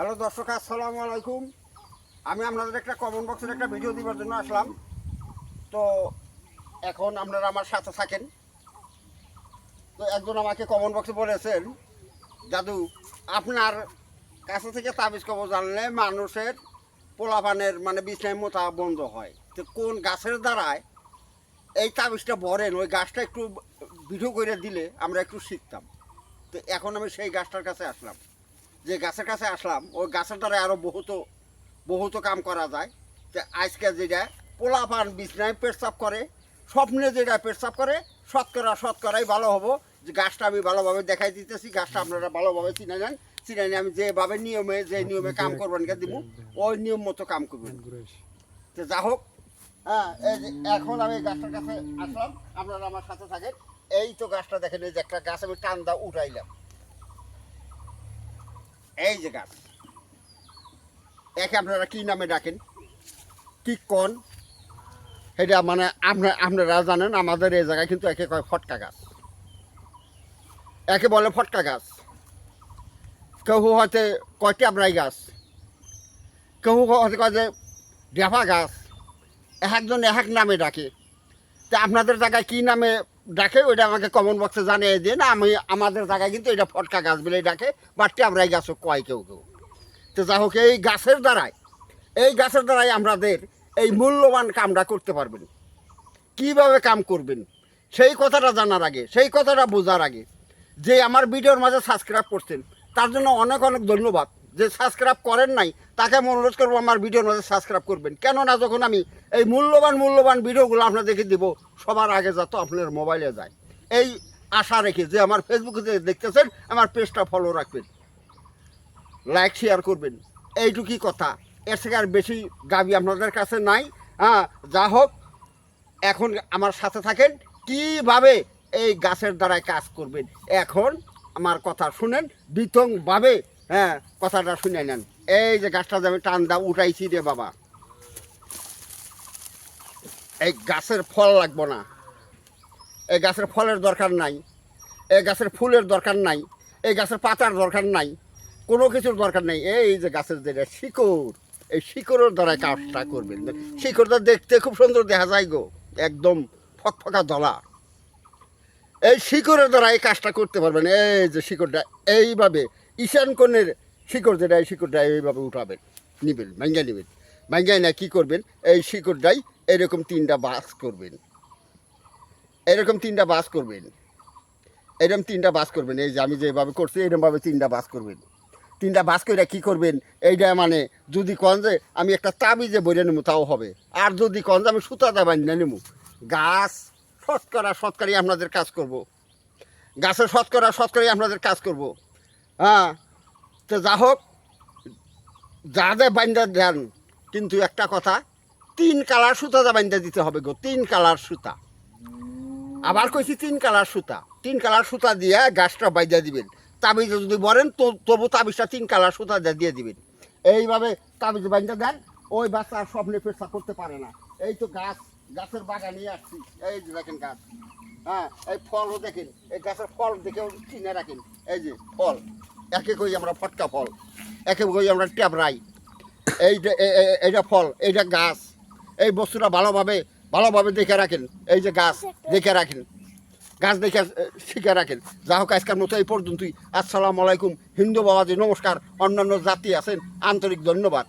Hello দর্শক, আসসালামু আলাইকুম। আমি আপনাদের একটা কমেন্ট বক্সের একটা ভিডিও দিবার জন্য আসলাম। তো এখন আপনারা আমার সাথে থাকেন। তো একজন আমাকে কমেন্ট বক্সে বলেছেন দাদু আপনার কাছে থেকে তাবিজ কবর জানলে মানুষের পোলাপানের মানে বিছনায় মোতা বন্ধ হয়। তো কোন গাছের দ্বারায় এই তাবিজটা ভরেন? ওই গাছটা একটু ভিডিও করে দিলে আমরা একটু শিখতাম। তো এখন আমি সেই গাছটার কাছে আসলাম। যে গাছের কাছে আসলাম, ওই গাছের দ্বারা আরও বহুত বহুত কাম করা যায়। যে আজকে যেটা পোলাপান বিছনায় পেটসাপ করে, স্বপ্নে যেটা পেটসাপ করে, শতকরা শতকরাই ভালো হব। যে গাছটা আমি ভালোভাবে দেখাই দিতেছি, গাছটা আপনারা ভালোভাবে চিনে নেন। চিনে নিয়ে আমি যেভাবে নিয়মে, যে নিয়মে কাম করবেন কে দিব ওই নিয়ম মতো কাম করবেন। তো যা হোক হ্যাঁ এখন আমি গাছটার কাছে আসলাম, আপনারা আমার সাথে থাকেন। এই তো গাছটা দেখেন, এই যে একটা গাছ আমি টান্দা উঠাইলাম। এই যে গাছ। একে আপনারা কী নামে ডাকেন? কি কন? সেটা মানে আপনার আপনারা জানেন, আমাদের এই জায়গায় কিন্তু একে কয় ফটকা গাছ। একে বলে ফটকা গাছ। কেউ হয়তো কয় ট্যাবরাই গাছ। কেউ হয়তো কয় যে ডেফা গাছ। এক একজন এক এক নামে ডাকে। তা আপনাদের জায়গায় কী নামে ডাকে, ওইটা আমাকে কমন বক্সে জানিয়ে দিয়ে, না, আমি আমাদের জায়গায় কিন্তু এটা ফটকা গাছ বলে ডাকে বা ট্যাবরাই গাছও কয় কেউ কেউ। তো যা হোক, এই গাছের দ্বারাই এই গাছের দ্বারাই আমাদের এই মূল্যবান কামটা করতে পারবেন। কীভাবে কাম করবেন? সেই কথাটা জানার আগে, সেই কথাটা বোঝার আগে, যে আমার ভিডিওর মাঝে সাবস্ক্রাইব করছেন, তার জন্য অনেক অনেক ধন্যবাদ। যে সাবস্ক্রাইব করেন নাই, তাকে অনুরোধ করব আমার ভিডিওর মাঝে সাবস্ক্রাইব করবেন। কেননা যখন আমি এই মূল্যবান মূল্যবান ভিডিওগুলো আপনাদেরকে দিব, সবার আগে যাতে আপনার মোবাইলে যায়। এই আশা রেখে যে আমার ফেসবুকে যে দেখতেছেন, আমার পেজটা ফলো রাখবেন। লাইক শেয়ার করবেন। এইটুকুই কথা। এর থেকে আর বেশি দাবি আপনাদের কাছে নাই। হ্যাঁ যা হোক, এখন আমার সাথে থাকেন। কীভাবে এই গাছের দ্বারায় কাজ করবেন? এখন আমার কথা শুনেন। বিতংভাবে হ্যাঁ কথাটা শুনে নেন। এই যে গাছটা আমি টান্দা উঠাইছি রে বাবা, এই গাছের ফল লাগবো না। এই গাছের ফলের দরকার নাই, এই গাছের ফুলের দরকার নাই, এই গাছের পাতার দরকার নাই, কোনো কিছুর দরকার নেই। এই যে গাছের যেটা শিকড়, এই শিকড়ের দ্বারা কাজটা করবেন। শিকড়টা দেখতে খুব সুন্দর দেখা যায় গো, একদম ফকফকা দলা এই শিকড়ের দ্বারা এই কাজটা করতে পারবেন। এই যে শিকড়টা, এইভাবে ঈশান কোণের শিকড় যেটা, এই শিকড়টা এইভাবে উঠাবেন, নিবেন ভাঙ্গা নেবেন। ভাঙ্গাই না কী করবেন? এই শিকড়টাই এরকম তিনটা বাস করবেন। এরকম তিনটা বাস করবেন। এরকম তিনটা বাস করবেন। এই যে আমি যেভাবে করছি, এরকমভাবে তিনটা বাস করবেন। তিনটা বাস করে কী করবেন? এইটা মানে যদি কন যে আমি একটা তাবিজে বইরে নেব তাও হবে। আর যদি কন যে আমি সুতাটা বানিয়ে নেব গাছ শতকরা শতকরাই আপনাদের কাজ করব। গাছের শতকরা শতকরাই আপনাদের কাজ করব। হ্যাঁ তো যা হোক, যা যা বাইন্দা দেন, কিন্তু একটা কথা, তিন কালার সুতা যা বাইন্দা দিতে হবে গো, তিন কালার সুতা। আবার কইছি তিন কালার সুতা। তিন কালার সুতা দিয়ে গাছটা বাইদা দিবেন। তাবিজ যদি বলেন তো তবু তাবিজটা তিন কালার সুতা দিয়ে দিয়ে দিবেন। এইভাবে তাবিজ বাইন্দা দেন, ওই বাচ্চা স্বপ্নে পেশা করতে পারে না। এই তো গাছ, গাছের বাগানে আসছি এই যে দেখেন গাছ। হ্যাঁ এই ফলও দেখেন। এই গাছের ফল দেখেও চিনে রাখেন। এই যে ফল। একে কই আমরা ফটকা ফল, একে কই আমরা ট্যাবরাই এই এইটা ফল, এইটা গাছ, এই বস্তুটা ভালোভাবে ভালোভাবে দেখে রাখেন, এই যে গাছ দেখে রাখেন, গাছ দেখে শিখে রাখেন। যা হোক, আজকের মতো এই পর্যন্তই। আসসালামু আলাইকুম। হিন্দু বাবাজি, নমস্কার। অন্যান্য জাতি আছেন, আন্তরিক ধন্যবাদ।